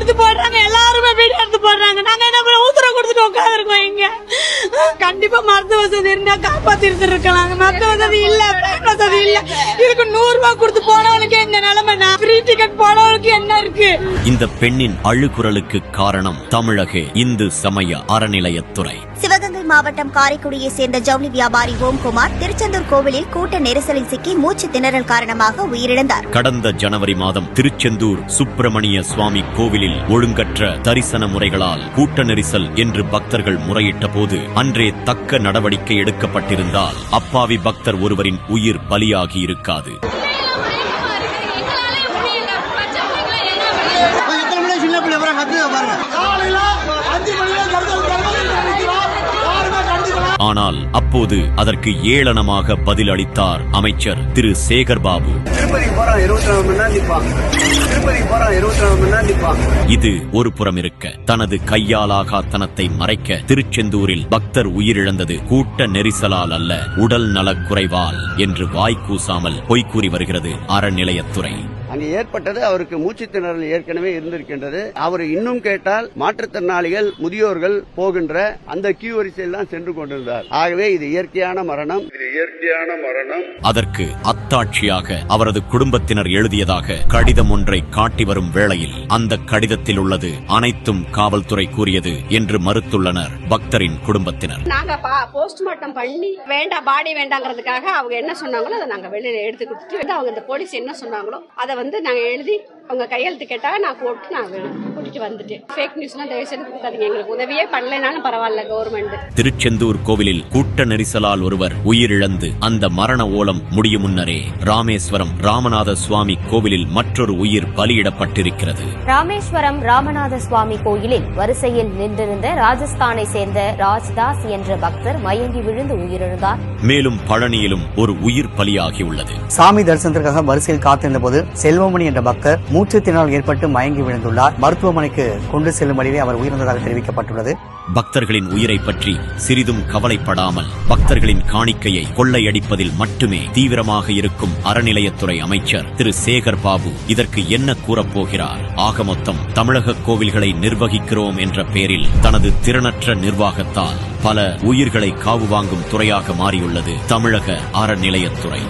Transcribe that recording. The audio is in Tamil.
எடுத்து போடுறாங்க. எல்லாருமே வீடியோ எடுத்து போடுறாங்க. நாங்க என்ன பண்ண உத்தரவு கொடுத்துட்டு உட்காந்துருக்கோம் இங்க. கண்டிப்பா மருத்துவ வசதி இருந்தா காப்பாத்தி இருக்கலாம் மருத்துவ வசதி இல்ல வசதி இல்ல. இதுக்கு நூறு ரூபாய் கொடுத்து போனவனுக்கு என்ன நிலைமை? நான் ஃப்ரீ டிக்கெட் போனவனுக்கு என்ன இருக்கு? இந்த பெண்ணின் அழுகுரலுக்கு காரணம் தமிழக இந்து சமய அறநிலையத்துறை. சிவகங்கை மாவட்டம் காரைக்குடியை சேர்ந்த ஜவுளி வியாபாரி ஓம்குமார் திருச்செந்தூர் கோவிலில் கூட்ட நெரிசலில் சிக்கி மூச்சு திணறல் காரணமாக உயிரிழந்தார். கடந்த ஜனவரி மாதம் திருச்செந்தூர் சுப்பிரமணிய சுவாமி கோவிலில் ஒழுங்கற்ற தரிசன முறைகளால் கூட்ட நெரிசல் என்று பக்தர்கள் முறையிட்ட போது அன்றே தக்க நடவடிக்கை எடுக்கப்பட்டிருந்தால் அப்பாவி பக்தர் ஒருவரின் உயிர் பலியாகி இருக்காது. காலையில அஞ்சு மணில ஆனால் அப்போது அதற்கு ஏளனமாக பதிலளித்தார் அமைச்சர் திரு சேகர் பாபு. இது ஒரு புறம் இருக்க தனது கையாலாகாத்தனத்தை மறைக்க திருச்செந்தூரில் பக்தர் உயிரிழந்தது கூட்ட நெரிசலால் அல்ல உடல் நலக் குறைவால் என்று வாய் கூசாமல் பொய் கூறி வருகிறது அறநிலையத்துறை. அங்கே ஏற்பட்டது அவருக்கு மூச்சு திணறல் ஏற்கனவே இருந்திருக்கின்றது. அவர் இன்னும் கேட்டால் மாற்றுத்திறனாளிகள் முதியோர்கள் போகின்ற அந்த கியூ வரிசையில் தான் சென்று கொண்டிருந்தார். ஆகவே இது இயற்கையான மரணம். இது இயற்கையான மரணம். அதற்கு அத்தாட்சியாக அவரது குடும்பத்தினர் எழுதியதாக கடிதம் ஒன்றை காட்டி வரும் வேளையில் அந்த கடிதத்தில் உள்ளது அனைத்தும் காவல்துறை கூறியது என்று மறுத்துள்ளனர் பக்தரின் குடும்பத்தினர். நாங்க போஸ்ட்மார்ட்டம் பண்ணி வேண்டாம் பாடி வேண்டாங்கிறதுக்காக அவங்க என்ன சொன்னாங்களோ அதை நாங்க வெளியில எடுத்து கொடுத்துட்டு வந்து அவங்க இந்த போலீஸ் என்ன சொன்னாங்களோ அதை வந்து நாங்கள் எழுதி அவங்க கையெழுத்து கேட்டால் நான் போட்டு நான் வேணும் கூட்டிட்டு வந்துட்டேன் ஃபேக் நியூஸ்லாம் தயவு செய்து கொடுக்காதீங்க. எங்களுக்கு உதவியே பண்ணலைனாலும் பரவாயில்ல கவர்மெண்ட் திருச்செந்தூர் கோவிலில் கூட்ட நெரிசலால் ஒருவர் உயிரிழந்து அந்த மரண ஓலம் முடியும் முன்னரே ராமேஸ்வரம் ராமநாத சுவாமி கோவிலில் மற்றொரு உயிர் பலியிடப்பட்டிருக்கிறது. ராமேஸ்வரம் ராமநாத சுவாமி கோயிலில் வரிசையில் நின்றிருந்த ராஜஸ்தானை சேர்ந்த ராஜ்தாஸ் என்ற பக்தர் மயங்கி விழுந்து உயிரிழந்தார். மேலும் பழனியிலும் ஒரு உயிர் பலியாகியுள்ளது சாமி தரிசனத்திற்காக வரிசையில் காத்திருந்த போது செல்வமணி என்ற பக்தர் மூச்சுத்திணறல் ஏற்பட்டு மயங்கி விழுந்துள்ளார். மருத்துவமனைக்கு கொண்டு செல்லும் வழியிலே அவர் உயிரிழந்ததாக தெரிவிக்கப்பட்டுள்ளது. பக்தர்களின் உயிரை பற்றி சிறிதும் கவலைப்படாமல் பக்தர்களின் காணிக்கையை கொள்ளையடிப்பதில் மட்டுமே தீவிரமாக இருக்கும் அறநிலையத்துறை அமைச்சர் திரு சேகர் பாபு இதற்கு என்ன கூறப்போகிறார் ஆக மொத்தம் தமிழக கோவில்களை நிர்வகிக்கிறோம் என்ற பெயரில் தனது திறனற்ற நிர்வாகத்தால் பல உயிர்களை காவு வாங்கும் துறையாக மாறியுள்ளது தமிழக அறநிலையத்துறை.